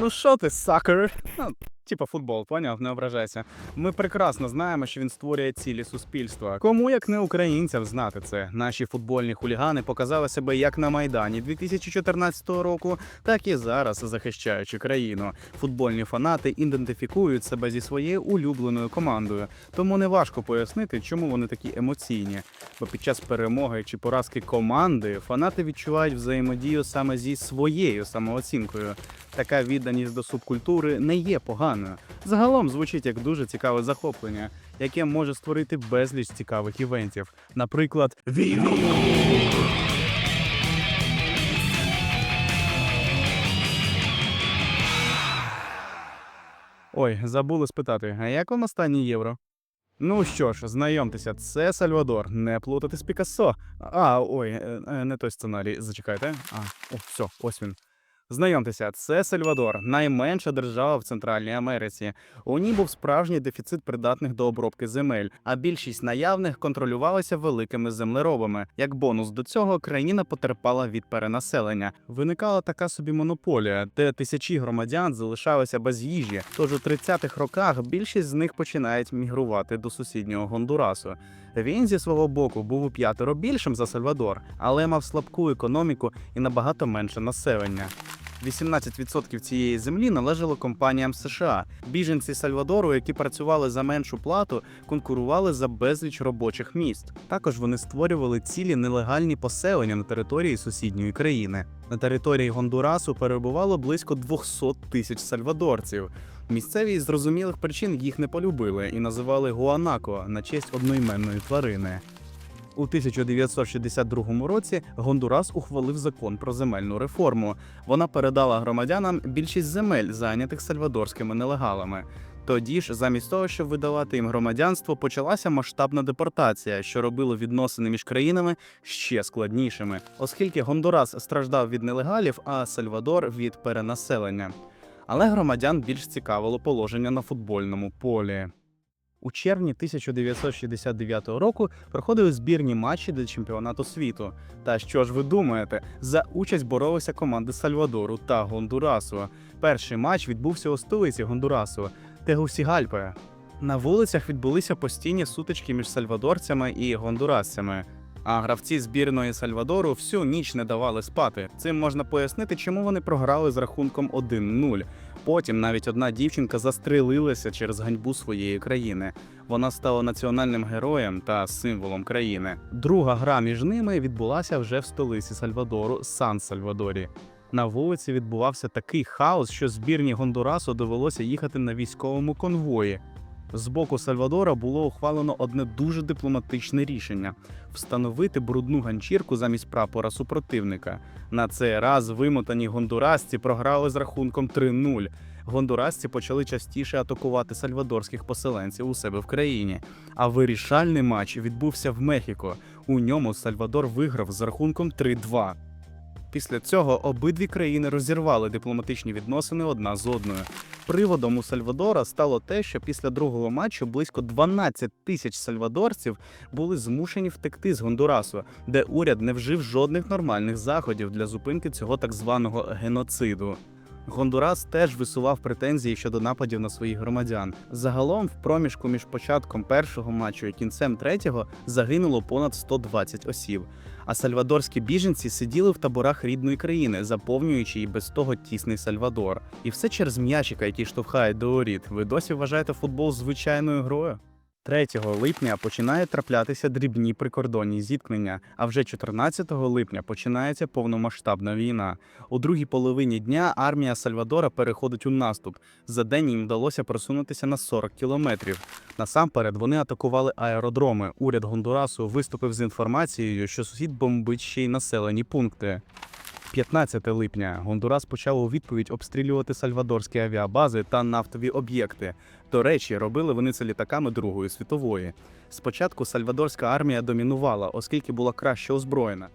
Ну що ти, сакер? Ну, типа футбол, поняв, не ображайся. Ми прекрасно знаємо, що він створює цілі суспільства. Кому як не українцям знати це? Наші футбольні хулігани показали себе як на майдані 2014 року, так і зараз, захищаючи країну. Футбольні фанати ідентифікують себе зі своєю улюбленою командою, тому не важко пояснити, чому вони такі емоційні. Бо під час перемоги чи поразки команди фанати відчувають взаємодію саме зі своєю самооцінкою. Така відданість до субкультури не є поганою. Загалом звучить як дуже цікаве захоплення, яке може створити безліч цікавих івентів. Наприклад, війну. Ой, забули спитати, а як вам останнє євро? Ну що ж, знайомтеся, це Сальвадор. Не плутати з Пікассо. А, ой, е, е, не той сценарій. Зачекайте. А, о, все, ось він. Знайомтеся, це Сальвадор, найменша держава в Центральній Америці. У ній був справжній дефіцит придатних до обробки земель, а більшість наявних контролювалася великими землеробами. Як бонус до цього країна потерпала від перенаселення. Виникала така собі монополія, де тисячі громадян залишалися без їжі. Тож у 30-х роках більшість з них починають мігрувати до сусіднього Гондурасу. Він зі свого боку був у п'ятеро більшим за Сальвадор, але мав слабку економіку і набагато менше населення. 18% цієї землі належало компаніям США. Біженці Сальвадору, які працювали за меншу плату, конкурували за безліч робочих місць. Також вони створювали цілі нелегальні поселення на території сусідньої країни. На території Гондурасу перебувало близько 200 тисяч сальвадорців. Місцеві з зрозумілих причин їх не полюбили і називали Гуанако на честь одноіменної тварини. У 1962 році Гондурас ухвалив закон про земельну реформу. Вона передала громадянам більшість земель, зайнятих сальвадорськими нелегалами. Тоді ж, замість того, щоб видавати їм громадянство, почалася масштабна депортація, що робило відносини між країнами ще складнішими, оскільки Гондурас страждав від нелегалів, а Сальвадор від перенаселення. Але громадян більш цікавило положення на футбольному полі. У червні 1969 року проходили збірні матчі для чемпіонату світу. Та що ж ви думаєте, за участь боролися команди Сальвадору та Гондурасу. Перший матч відбувся у столиці Гондурасу Тегусігальпе. На вулицях відбулися постійні сутички між сальвадорцями і гондурасцями. А гравці збірної Сальвадору всю ніч не давали спати. Цим можна пояснити, чому вони програли з рахунком 1-0. Потім навіть одна дівчинка застрелилася через ганьбу своєї країни. Вона стала національним героєм та символом країни. Друга гра між ними відбулася вже в столиці Сальвадору Сан-Сальвадорі. На вулиці відбувався такий хаос, що збірні Гондурасу довелося їхати на військовому конвої. З боку Сальвадора було ухвалено одне дуже дипломатичне рішення встановити брудну ганчірку замість прапора супротивника. На цей раз вимотані гондурасці програли з рахунком 3-0. Гондурасці почали частіше атакувати сальвадорських поселенців у себе в країні. А вирішальний матч відбувся в Мехіко. У ньому Сальвадор виграв з рахунком 3-2. Після цього обидві країни розірвали дипломатичні відносини одна з одною. Приводом у Сальвадора стало те, що після другого матчу близько 12 тисяч сальвадорців були змушені втекти з Гондурасу, де уряд не вжив жодних нормальних заходів для зупинки цього так званого геноциду. Гондурас теж висував претензії щодо нападів на своїх громадян. Загалом, в проміжку між початком першого матчу і кінцем третього загинуло понад 120 осіб. А сальвадорські біженці сиділи в таборах рідної країни, заповнюючи і без того тісний Сальвадор. І все через м'ячика, який штовхає до оріт. Ви досі вважаєте футбол звичайною грою? 3 липня починають траплятися дрібні прикордонні зіткнення, а вже 14 липня починається повномасштабна війна. У другій половині дня армія Сальвадора переходить у наступ. За день їм вдалося просунутися на 40 кілометрів. Насамперед вони атакували аеродроми. Уряд Гондурасу виступив з інформацією, що сусід бомбить ще й населені пункти. 15 липня Гондурас почав у відповідь обстрілювати сальвадорські авіабази та нафтові об'єкти. До речі, робили вони це літаками Другої світової. Спочатку сальвадорська армія домінувала, оскільки була краще озброєна.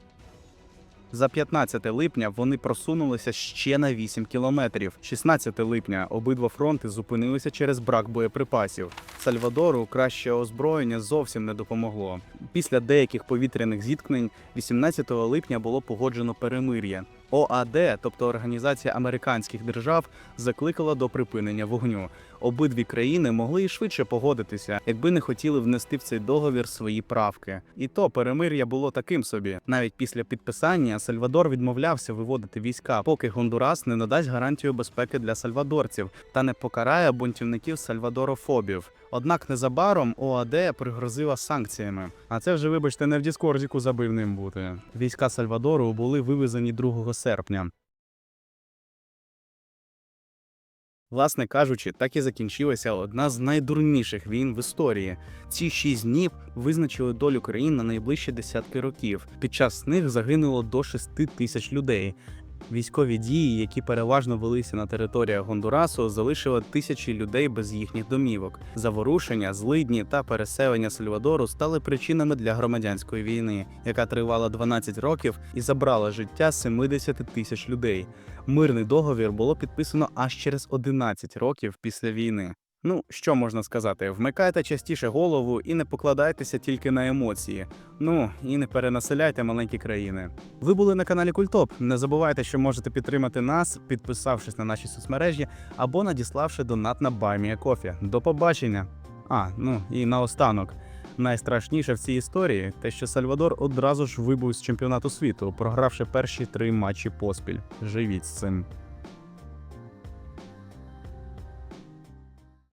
За 15 липня вони просунулися ще на 8 кілометрів. 16 липня обидва фронти зупинилися через брак боєприпасів. Сальвадору краще озброєння зовсім не допомогло. Після деяких повітряних зіткнень 18 липня було погоджено перемир'я. ОАД, тобто Організація американських держав, закликала до припинення вогню. Обидві країни могли і швидше погодитися, якби не хотіли внести в цей договір свої правки. І то перемир'я було таким собі. Навіть після підписання Сальвадор відмовлявся виводити війська, поки Гондурас не надасть гарантію безпеки для сальвадорців та не покарає бунтівників сальвадорофобів. Однак незабаром ОАД пригрозила санкціями. А це вже, вибачте, не в Діскордіку забив ним бути. Війська Сальвадору були вивезені 2 серпня. Власне кажучи, так і закінчилася одна з найдурніших війн в історії. Ці шість днів визначили долю країн на найближчі десятки років. Під час них загинуло до 6 тисяч людей. Військові дії, які переважно велися на територіях Гондурасу, залишили тисячі людей без їхніх домівок. Заворушення, злидні та переселення Сальвадору стали причинами для громадянської війни, яка тривала 12 років і забрала життя 70 тисяч людей. Мирний договір було підписано аж через 11 років після війни. Ну, що можна сказати, вмикайте частіше голову і не покладайтеся тільки на емоції. Ну і не перенаселяйте маленькі країни. Ви були на каналі Культоп. Не забувайте, що можете підтримати нас, підписавшись на наші соцмережі або надіславши донат на Кофі. До побачення! А, ну і наостанок. Найстрашніше в цій історії те, що Сальвадор одразу ж вибув з чемпіонату світу, програвши перші три матчі поспіль. Живіть з цим.